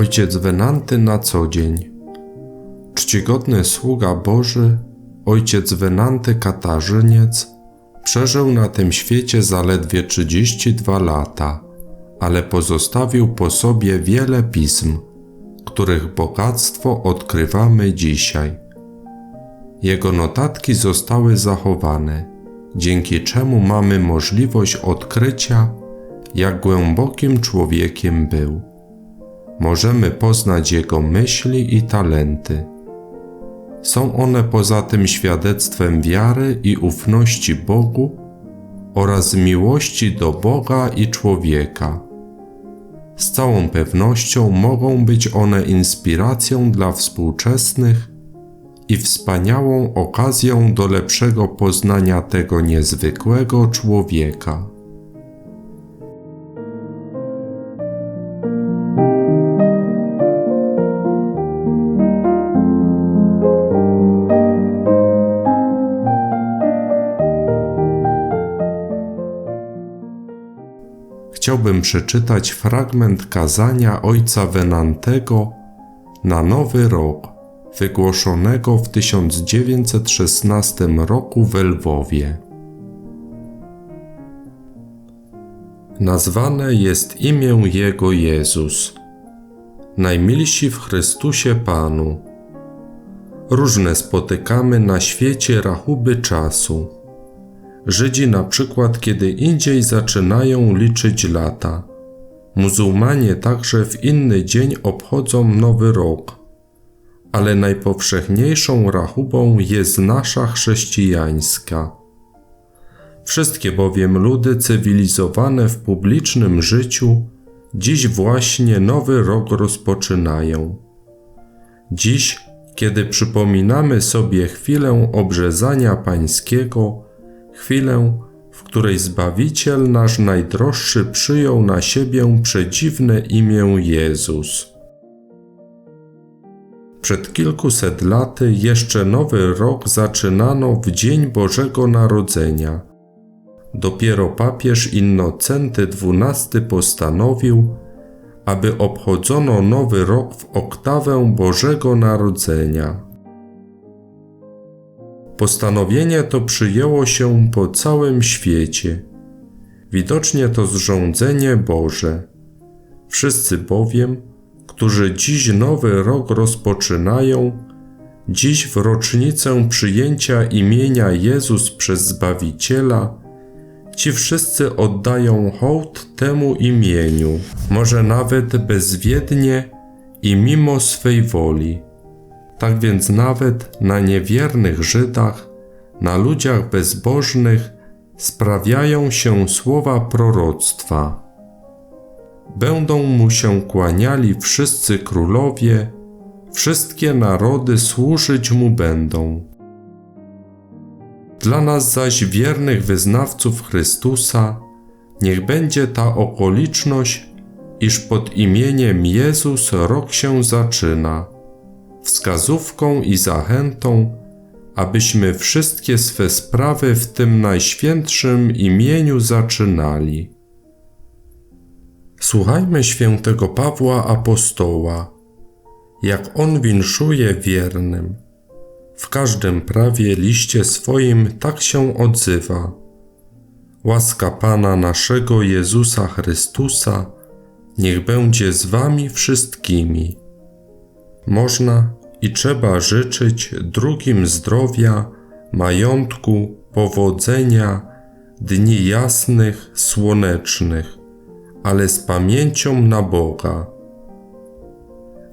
ojciec Wenanty na co dzień. Czcigodny sługa Boży, ojciec Wenanty Katarzyniec, przeżył na tym świecie zaledwie 32 lata, ale pozostawił po sobie wiele pism, których bogactwo odkrywamy dzisiaj. Jego notatki zostały zachowane, dzięki czemu mamy możliwość odkrycia, jak głębokim człowiekiem był. Możemy poznać jego myśli i talenty. Są one poza tym świadectwem wiary i ufności Bogu oraz miłości do Boga i człowieka. Z całą pewnością mogą być one inspiracją dla współczesnych i wspaniałą okazją do lepszego poznania tego niezwykłego człowieka. Chciałbym przeczytać fragment kazania ojca Venantego na Nowy Rok, wygłoszonego w 1916 roku w Lwowie. Nazwane jest imię Jego Jezus, najmilsi w Chrystusie Panu. Różne spotykamy na świecie rachuby czasu. Żydzi na przykład kiedy indziej zaczynają liczyć lata. Muzułmanie także w inny dzień obchodzą Nowy Rok ale najpowszechniejszą rachubą jest nasza chrześcijańska. Wszystkie bowiem ludy cywilizowane w publicznym życiu dziś właśnie nowy rok rozpoczynają. Dziś, kiedy przypominamy sobie chwilę obrzezania Pańskiego, chwilę, w której Zbawiciel nasz najdroższy przyjął na siebie przedziwne imię Jezus. Przed kilkuset laty jeszcze nowy rok zaczynano w dzień Bożego Narodzenia. Dopiero papież Innocenty XII postanowił, aby obchodzono nowy rok w oktawę Bożego Narodzenia. Postanowienie to przyjęło się po całym świecie. Widocznie to zrządzenie Boże. Wszyscy bowiem, którzy dziś nowy rok rozpoczynają, dziś w rocznicę przyjęcia imienia Jezus przez Zbawiciela, ci wszyscy oddają hołd temu imieniu, może nawet bezwiednie i mimo swej woli. Tak więc nawet na niewiernych Żydach, na ludziach bezbożnych sprawiają się słowa proroctwa będą mu się kłaniali wszyscy królowie, wszystkie narody służyć mu będą. Dla nas zaś wiernych wyznawców Chrystusa, niech będzie ta okoliczność, iż pod imieniem Jezus rok się zaczyna, wskazówką i zachętą, abyśmy wszystkie swe sprawy w tym najświętszym imieniu zaczynali. Słuchajmy świętego Pawła Apostoła, jak on winszuje wiernym. W każdym prawie liście swoim tak się odzywa. Łaska Pana naszego Jezusa Chrystusa niech będzie z wami wszystkimi. Można i trzeba życzyć drugim zdrowia, majątku, powodzenia, dni jasnych, słonecznych ale z pamięcią na Boga.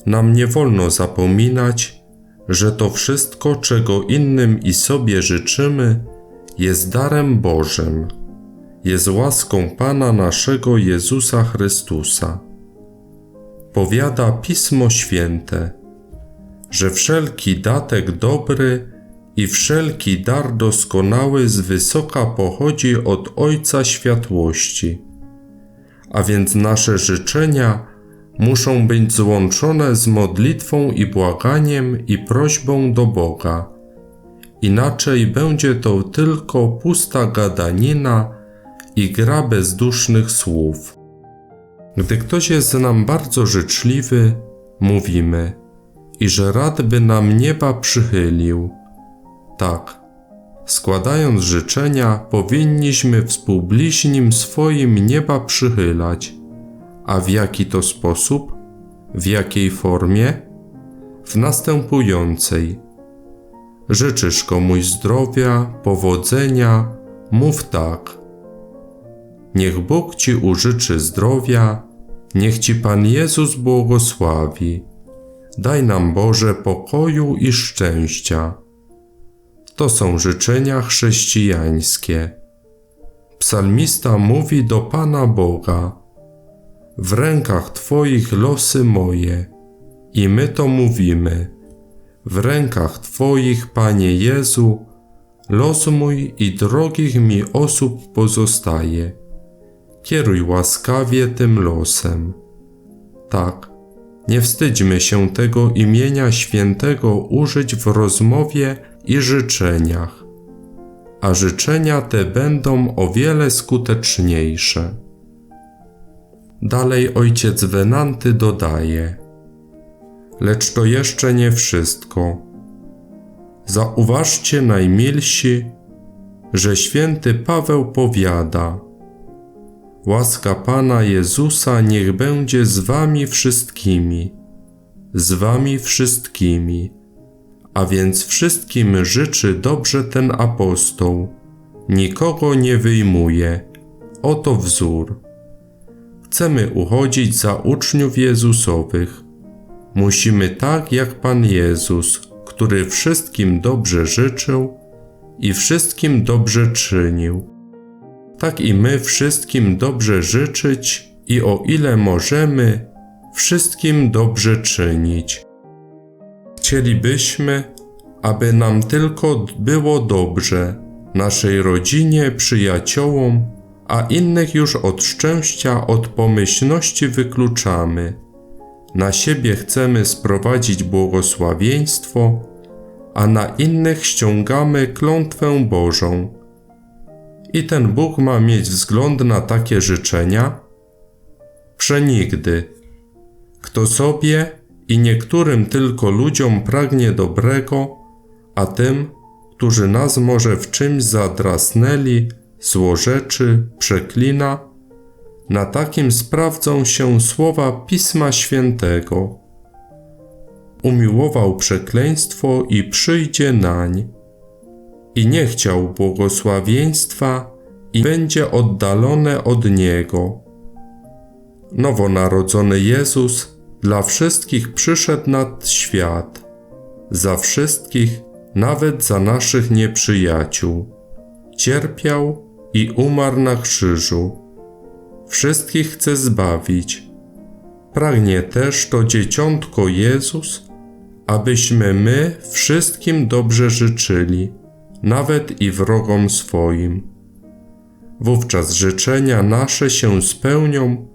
Nam nie wolno zapominać, że to wszystko, czego innym i sobie życzymy, jest darem Bożym, jest łaską Pana naszego Jezusa Chrystusa. Powiada Pismo Święte, że wszelki datek dobry i wszelki dar doskonały z wysoka pochodzi od Ojca Światłości a więc nasze życzenia muszą być złączone z modlitwą i błaganiem i prośbą do Boga. Inaczej będzie to tylko pusta gadanina i gra bezdusznych słów. Gdy ktoś jest nam bardzo życzliwy, mówimy, i że rad by nam nieba przychylił. Tak, składając życzenia, powinniśmy współbliźnim swoim nieba przychylać. A w jaki to sposób? W jakiej formie? W następującej. Życzysz komuś zdrowia, powodzenia, mów tak. Niech Bóg Ci użyczy zdrowia, niech Ci Pan Jezus błogosławi. Daj nam Boże pokoju i szczęścia. To są życzenia chrześcijańskie. Psalmista mówi do Pana Boga: W rękach Twoich losy moje, i my to mówimy. W rękach Twoich, Panie Jezu, los mój i drogich mi osób pozostaje. Kieruj łaskawie tym losem. Tak, nie wstydźmy się tego imienia świętego użyć w rozmowie i życzeniach, a życzenia te będą o wiele skuteczniejsze. Dalej ojciec Wenanty dodaje: Lecz to jeszcze nie wszystko. Zauważcie najmilsi, że święty Paweł powiada: Łaska Pana Jezusa niech będzie z Wami wszystkimi, z Wami wszystkimi. A więc wszystkim życzy dobrze ten apostoł, nikogo nie wyjmuje. Oto wzór. Chcemy uchodzić za uczniów Jezusowych. Musimy tak jak Pan Jezus, który wszystkim dobrze życzył i wszystkim dobrze czynił tak i my wszystkim dobrze życzyć i o ile możemy, wszystkim dobrze czynić. Chcielibyśmy, aby nam tylko było dobrze, naszej rodzinie, przyjaciołom, a innych już od szczęścia, od pomyślności wykluczamy. Na siebie chcemy sprowadzić błogosławieństwo, a na innych ściągamy klątwę Bożą i ten Bóg ma mieć wzgląd na takie życzenia? Przenigdy. Kto sobie i niektórym tylko ludziom pragnie dobrego, a tym, którzy nas może w czymś zadrasnęli, złorzeczy, przeklina, na takim sprawdzą się słowa Pisma Świętego. Umiłował przekleństwo i przyjdzie nań i nie chciał błogosławieństwa i będzie oddalone od Niego. Nowonarodzony Jezus dla wszystkich przyszedł nad świat, za wszystkich, nawet za naszych nieprzyjaciół. Cierpiał i umarł na krzyżu. Wszystkich chce zbawić. Pragnie też to dzieciątko Jezus, abyśmy my wszystkim dobrze życzyli nawet i wrogom swoim. Wówczas życzenia nasze się spełnią,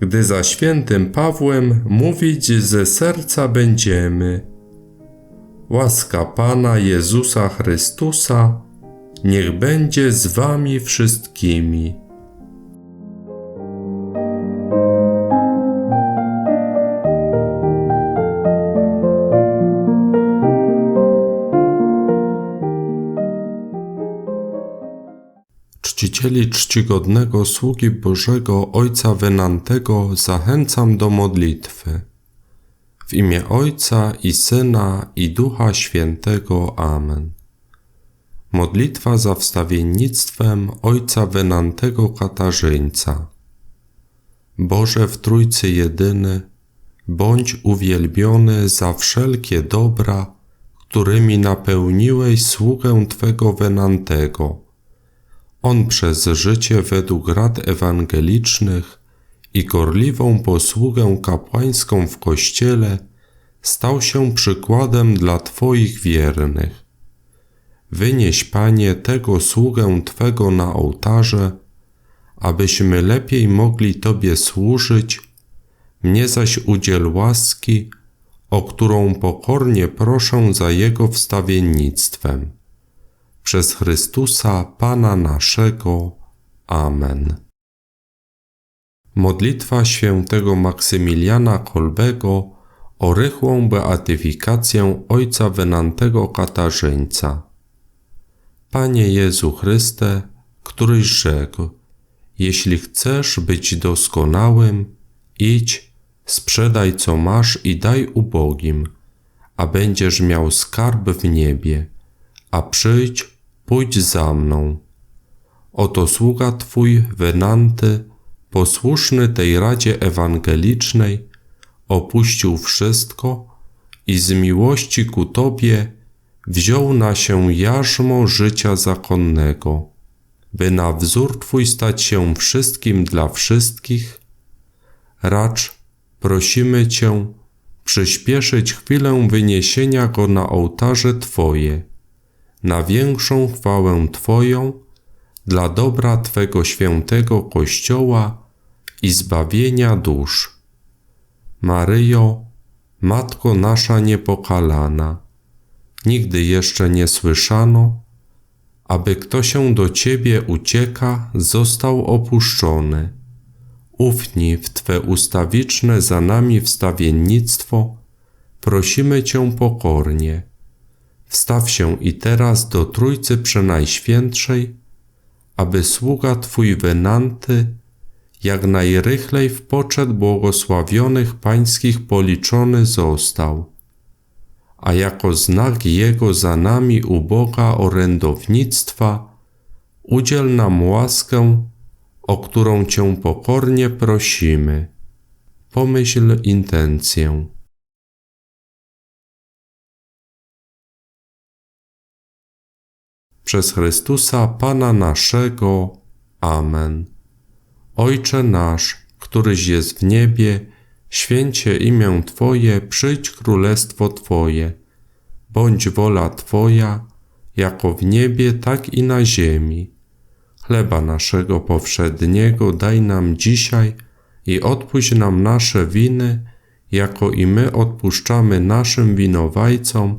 gdy za świętym Pawłem mówić ze serca będziemy. Łaska Pana Jezusa Chrystusa niech będzie z Wami wszystkimi. Czcicieli czcigodnego sługi Bożego Ojca Wenantego zachęcam do modlitwy. W imię Ojca i Syna i Ducha Świętego. Amen. Modlitwa za wstawiennictwem Ojca Wenantego Katarzyńca. Boże w Trójcy Jedyny, bądź uwielbiony za wszelkie dobra, którymi napełniłeś sługę Twego Wenantego on przez życie według rad ewangelicznych i gorliwą posługę kapłańską w Kościele stał się przykładem dla Twoich wiernych. Wynieś, Panie, tego sługę Twego na ołtarze, abyśmy lepiej mogli Tobie służyć, mnie zaś udziel łaski, o którą pokornie proszę za Jego wstawiennictwem przez Chrystusa Pana naszego. Amen. Modlitwa świętego Maksymiliana Kolbego o rychłą beatyfikację Ojca Wenantego Katarzyńca. Panie Jezu Chryste, któryś rzekł, jeśli chcesz być doskonałym, idź, sprzedaj co masz i daj ubogim, a będziesz miał skarb w niebie, a przyjdź, pójdź za mną. Oto sługa Twój, Wenanty, posłuszny tej radzie ewangelicznej, opuścił wszystko i z miłości ku Tobie wziął na się jarzmo życia zakonnego, by na wzór Twój stać się wszystkim dla wszystkich. Racz, prosimy Cię, przyspieszyć chwilę wyniesienia Go na ołtarze Twoje, na większą chwałę Twoją, dla dobra Twego świętego Kościoła i zbawienia dusz. Maryjo, Matko nasza niepokalana, nigdy jeszcze nie słyszano, aby kto się do Ciebie ucieka, został opuszczony. Ufni w Twe ustawiczne za nami wstawiennictwo, prosimy Cię pokornie. Wstaw się i teraz do Trójcy Przenajświętszej, aby sługa Twój Wenanty jak najrychlej w poczet błogosławionych pańskich policzony został, a jako znak Jego za nami uboga orędownictwa udziel nam łaskę, o którą Cię pokornie prosimy. Pomyśl intencję. Przez Chrystusa Pana naszego. Amen. Ojcze nasz, któryś jest w niebie, święcie imię Twoje, przyjdź królestwo Twoje. Bądź wola Twoja, jako w niebie, tak i na ziemi. Chleba naszego powszedniego daj nam dzisiaj i odpuść nam nasze winy, jako i my odpuszczamy naszym winowajcom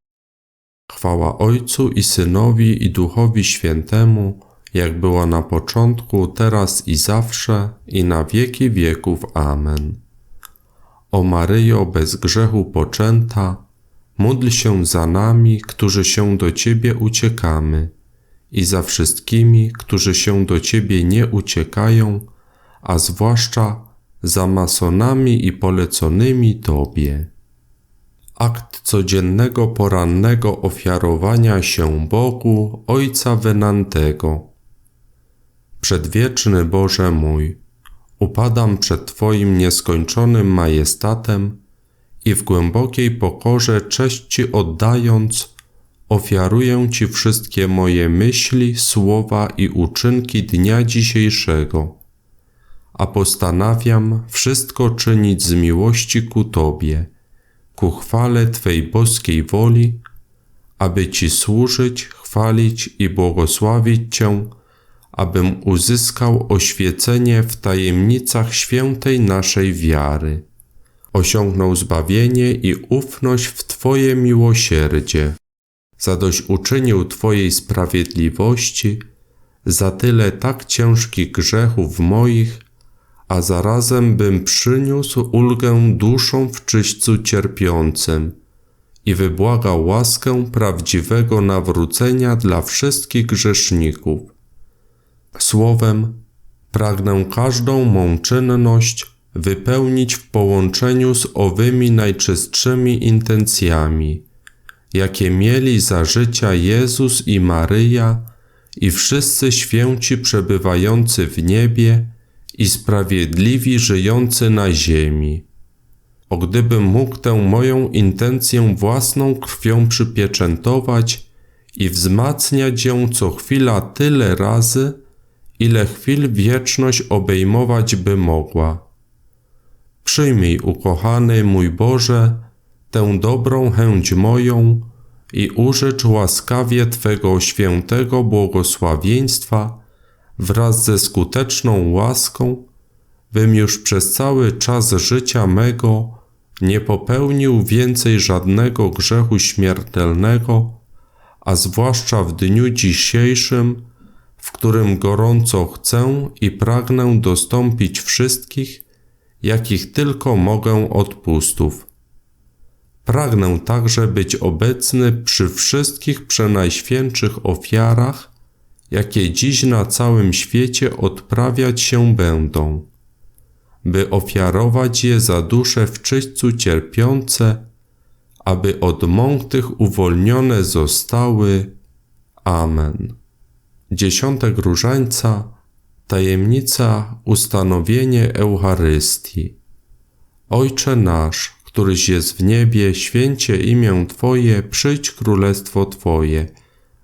Chwała Ojcu i Synowi i Duchowi Świętemu, jak była na początku, teraz i zawsze, i na wieki wieków. Amen. O Maryjo bez grzechu poczęta, módl się za nami, którzy się do Ciebie uciekamy, i za wszystkimi, którzy się do Ciebie nie uciekają, a zwłaszcza za masonami i poleconymi Tobie. Akt codziennego porannego ofiarowania się Bogu Ojca Wenantego. Przedwieczny Boże mój, upadam przed Twoim nieskończonym majestatem i w głębokiej pokorze cześć Ci oddając, ofiaruję Ci wszystkie moje myśli, słowa i uczynki dnia dzisiejszego, a postanawiam wszystko czynić z miłości ku Tobie, ku chwale Twej boskiej woli, aby Ci służyć, chwalić i błogosławić Cię, abym uzyskał oświecenie w tajemnicach świętej naszej wiary, osiągnął zbawienie i ufność w Twoje miłosierdzie, zadośćuczynił Twojej sprawiedliwości za tyle tak ciężkich grzechów moich, a zarazem bym przyniósł ulgę duszom w czyśćcu cierpiącym i wybłagał łaskę prawdziwego nawrócenia dla wszystkich grzeszników. Słowem, pragnę każdą mą czynność wypełnić w połączeniu z owymi najczystszymi intencjami, jakie mieli za życia Jezus i Maryja i wszyscy święci przebywający w niebie i sprawiedliwi żyjący na ziemi. O gdybym mógł tę moją intencję własną krwią przypieczętować i wzmacniać ją co chwila tyle razy, ile chwil wieczność obejmować by mogła. Przyjmij, ukochany mój Boże, tę dobrą chęć moją i użycz łaskawie Twego świętego błogosławieństwa wraz ze skuteczną łaską, bym już przez cały czas życia mego nie popełnił więcej żadnego grzechu śmiertelnego, a zwłaszcza w dniu dzisiejszym, w którym gorąco chcę i pragnę dostąpić wszystkich, jakich tylko mogę odpustów. Pragnę także być obecny przy wszystkich przenajświętszych ofiarach, jakie dziś na całym świecie odprawiać się będą, by ofiarować je za dusze w czyśćcu cierpiące, aby od mąk tych uwolnione zostały. Amen. Dziesiątek różańca, tajemnica ustanowienie Eucharystii. Ojcze nasz, któryś jest w niebie, święcie imię Twoje, przyjdź królestwo Twoje.